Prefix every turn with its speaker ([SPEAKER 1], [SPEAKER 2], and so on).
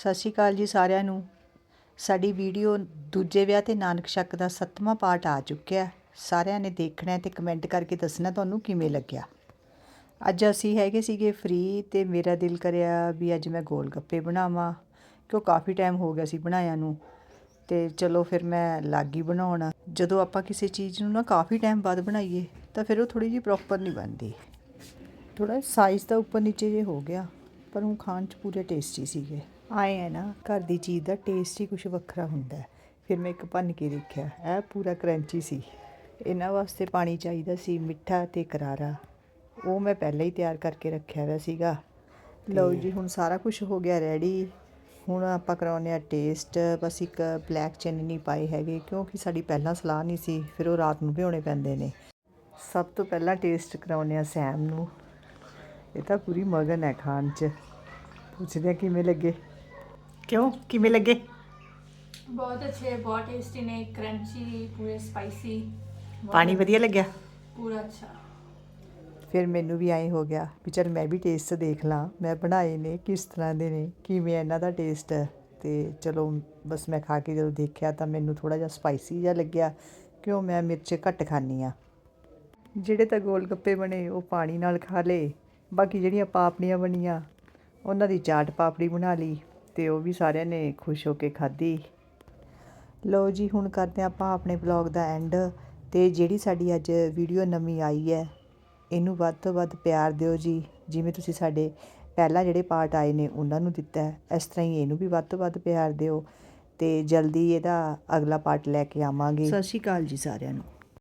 [SPEAKER 1] ਸਤਿ ਸ਼੍ਰੀ ਅਕਾਲ ਜੀ ਸਾਰਿਆਂ ਨੂੰ। ਸਾਡੀ ਵੀਡੀਓ ਦੂਜੇ ਵਿਆਹ ਤੇ ਨਾਨਕ ਸ਼ੱਕ ਦਾ ਸੱਤਵਾਂ ਪਾਰਟ ਆ ਚੁੱਕਿਆ ਸਾਰਿਆਂ ਨੇ ਦੇਖਣਾ ਹੈ ਤੇ ਕਮੈਂਟ ਕਰਕੇ ਦੱਸਣਾ ਤੁਹਾਨੂੰ ਕਿਵੇਂ ਲੱਗਿਆ। ਅੱਜ ਅਸੀਂ ਹੈਗੇ ਸੀਗੇ ਫ੍ਰੀ ਤੇ ਮੇਰਾ ਦਿਲ ਕਰਿਆ ਵੀ ਅੱਜ ਮੈਂ ਗੋਲ ਗੱਪੇ ਬਣਾਵਾਂ, ਕਿਉਂ ਕਾਫੀ ਟਾਈਮ ਹੋ ਗਿਆ ਸੀ ਬਣਾਇਆ ਨੂੰ। ਤੇ ਚਲੋ ਫਿਰ ਮੈਂ ਲੱਗੀ ਬਣਾਉਣ। ਜਦੋਂ ਆਪਾਂ ਕਿਸੇ ਚੀਜ਼ ਨੂੰ ਨਾ ਕਾਫੀ ਟਾਈਮ ਬਾਅਦ ਬਣਾਈਏ, ਤਾਂ ਫਿਰ ਉਹ ਥੋੜੀ ਜਿਹੀ ਪ੍ਰੋਪਰ ਨਹੀਂ ਬਣਦੀ। ਥੋੜਾ ਸਾਈਜ਼ ਤਾਂ ਉੱਪਰ ਨੀਚੇ ਜੇ ਹੋ ਗਿਆ, ਪਰ ਉਹ ਖਾਣ 'ਚ ਪੂਰੇ ਟੇਸਟੀ ਸੀਗੇ। ਆਏ ਹੈ ਨਾ ਘਰ ਦੀ ਚੀਜ਼ ਦਾ ਟੇਸਟ ਹੀ ਕੁਝ ਵੱਖਰਾ ਹੁੰਦਾ। ਫਿਰ ਮੈਂ ਇੱਕ ਭੰਨ ਕੇ ਦੇਖਿਆ ਇਹ ਪੂਰਾ ਕਰੰਚੀ ਸੀ। ਇਹਨਾਂ ਵਾਸਤੇ ਪਾਣੀ ਚਾਹੀਦਾ ਸੀ ਮਿੱਠਾ ਤੇ ਕਰਾਰਾ। ਉਹ ਮੈਂ ਪਹਿਲਾਂ ਹੀ ਤਿਆਰ ਕਰਕੇ ਰੱਖਿਆ ਹੋਇਆ ਸੀਗਾ। ਲਓ ਜੀ ਹੁਣ ਸਾਰਾ ਕੁਝ ਹੋ ਗਿਆ ਰੈਡੀ ਹੁਣ ਆਪਾਂ ਕਰਾਉਂਦੇ ਆ ਟੇਸਟ ਬਸ ਇੱਕ ਬਲੈਕ ਚੈਨੀ ਨਹੀਂ ਪਾਏ ਹੈਗੇ ਕਿਉਂਕਿ ਸਾਡੀ ਪਹਿਲਾਂ ਸਲਾਹ ਨਹੀਂ ਸੀ ਫਿਰ ਉਹ ਰਾਤ ਨੂੰ ਭਿਉਣੇ ਪੈਂਦੇ ਨੇ। ਸਭ ਤੋਂ ਪਹਿਲਾਂ ਟੇਸਟ ਕਰਾਉਂਦੇ ਆ ਸੈਮ ਨੂੰ। ਇਹ ਤਾਂ ਪੂਰੀ ਮਗਨ ਹੈ ਖਾਣ 'ਚ। ਪੁੱਛਦੇ ਕਿਵੇਂ ਲੱਗੇ। ਕਿਉਂ? ਕਿਵੇਂ ਲੱਗੇ?
[SPEAKER 2] ਬਹੁਤ ਅੱਛੇ ਬਹੁਤ ਟੇਸਟੀ ਨੇ ਕਰੰਚੀ ਪੂਰੇ ਸਪਾਈਸੀ
[SPEAKER 1] ਪਾਣੀ ਵਧੀਆ ਲੱਗਿਆ?
[SPEAKER 2] ਪੂਰਾ ਅੱਛਾ।
[SPEAKER 1] ਫਿਰ ਮੈਨੂੰ ਵੀ ਐਂ ਹੋ ਗਿਆ ਵੀ ਚਲ ਮੈਂ ਵੀ ਟੇਸਟ ਦੇਖ ਲਾਂ ਮੈਂ ਬਣਾਏ ਨੇ ਕਿਸ ਤਰ੍ਹਾਂ ਦੇ ਨੇ ਕਿਵੇਂ ਇਹਨਾਂ ਦਾ ਟੇਸਟ ਹੈ। ਤੇ ਚਲੋ ਬਸ ਮੈਂ ਖਾ ਕੇ ਜਦੋਂ ਦੇਖਿਆ ਤਾਂ ਮੈਨੂੰ ਥੋੜਾ ਜਿਹਾ ਸਪਾਈਸੀ ਜਿਹਾ ਲੱਗਿਆ ਕਿਉਂ ਮੈਂ ਮਿਰਚ ਘੱਟ ਖਾਂਦੀ ਆ ਜਿਹੜੇ ਤਾਂ ਗੋਲ ਗੱਪੇ ਬਣੇ ਉਹ ਪਾਣੀ ਨਾਲ ਖਾ ਲਏ ਬਾਕੀ ਜਿਹੜੀਆਂ ਪਾਪੜੀਆਂ ਬਣੀਆਂ ਉਹਨਾਂ ਦੀ ਚਾਟ ਪਾਪੜੀ ਬਣਾ ਲਈ ਤੇ ਉਹ ਵੀ ਸਾਰਿਆਂ ਨੇ ਖੁਸ਼ ਹੋ ਕੇ ਖਾਧੀ। ਲਓ ਜੀ, ਹੁਣ ਕਰਦੇ ਹਾਂ ਆਪਾਂ ਆਪਣੇ ਬਲੌਗ ਦਾ ਐਂਡ ਤੇ ਜਿਹੜੀ ਸਾਡੀ ਅੱਜ ਵੀਡੀਓ ਨਵੀਂ ਆਈ ਹੈ, ਇਹਨੂੰ ਵੱਧ ਤੋਂ ਵੱਧ ਪਿਆਰ ਦਿਓ ਜੀ। ਜਿਵੇਂ ਤੁਸੀਂ ਸਾਡੇ ਪਹਿਲਾਂ ਜਿਹੜੇ ਪਾਰਟ ਆਏ ਨੇ, ਉਹਨਾਂ ਨੂੰ ਦਿੱਤਾ ਹੈ। ਇਸ ਤਰ੍ਹਾਂ ਹੀ ਇਹਨੂੰ ਵੀ ਵੱਧ ਤੋਂ ਵੱਧ ਪਿਆਰ ਦਿਓ ਤੇ ਜਲਦੀ ਇਹਦਾ ਅਗਲਾ ਪਾਰਟ ਲੈ ਕੇ ਆਵਾਂਗੇ। ਸਤਿ ਸ਼੍ਰੀ ਅਕਾਲ ਜੀ ਸਾਰਿਆਂ ਨੂੰ।